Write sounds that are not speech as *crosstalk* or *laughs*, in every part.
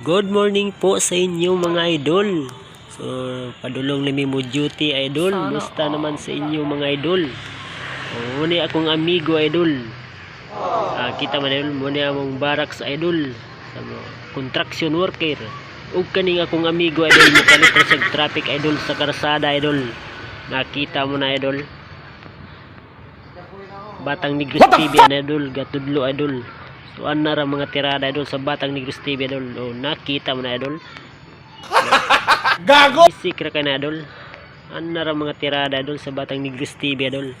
Good morning po sa inyo mga idol. So, padulong limi mo duty idol. Musta naman sa inyo mga idol? Muna akong amigo idol. Ah, kita man idol, muna among barracks idol. Sa construction worker. Ug kaning akong amigo idol, mukalit sa traffic idol sa karsada idol. Nakita mo na idol. Batang Negros TV idol, gatudlo idol. So ana ra mga tirada idol sa Batang Negros TV idol. O, nakita mo na idol. *laughs* Gago! Isik ra ka na idol. Ana ra mga tirada idol sa Batang Negros TV idol.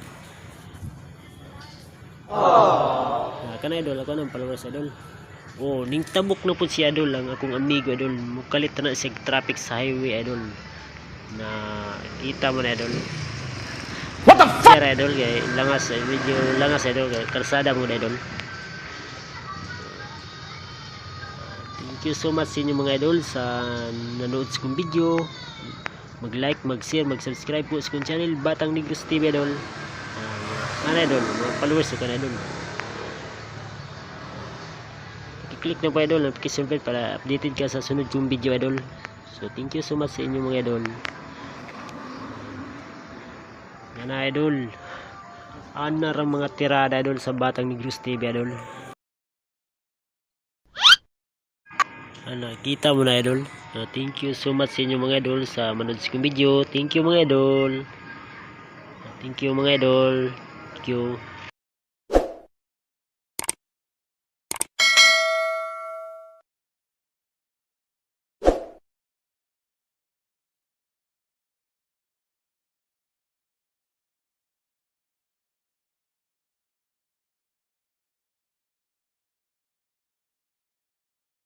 Ah, kana idol ako nang followers idol. Oh, ning tabok na po si idol ang akong amigo idol. Mukalit na sa traffic sa highway idol. Na kita mo na idol. What the fuck? Sir idol kay langas eh, medyo langas idol kay karsada mo na idol. Thank you so much sa inyo mga idol sa nanood sa kong video. Mag-like, mag-share, mag-subscribe po sa kong channel Batang Negros TV idol. Uh, ano idol, mga followers ko na idol. I-click na po idol, notification bell para updated ka sa sunod kong video idol. So thank you so much sa inyo mga idol. Yan na idol. Ra mga tirada idol sa Batang Negros TV idol. Ana, kita mo na idol. So, thank you so much sa inyo mga idol sa manood sa video. Thank you mga idol. Thank you mga idol. Thank you.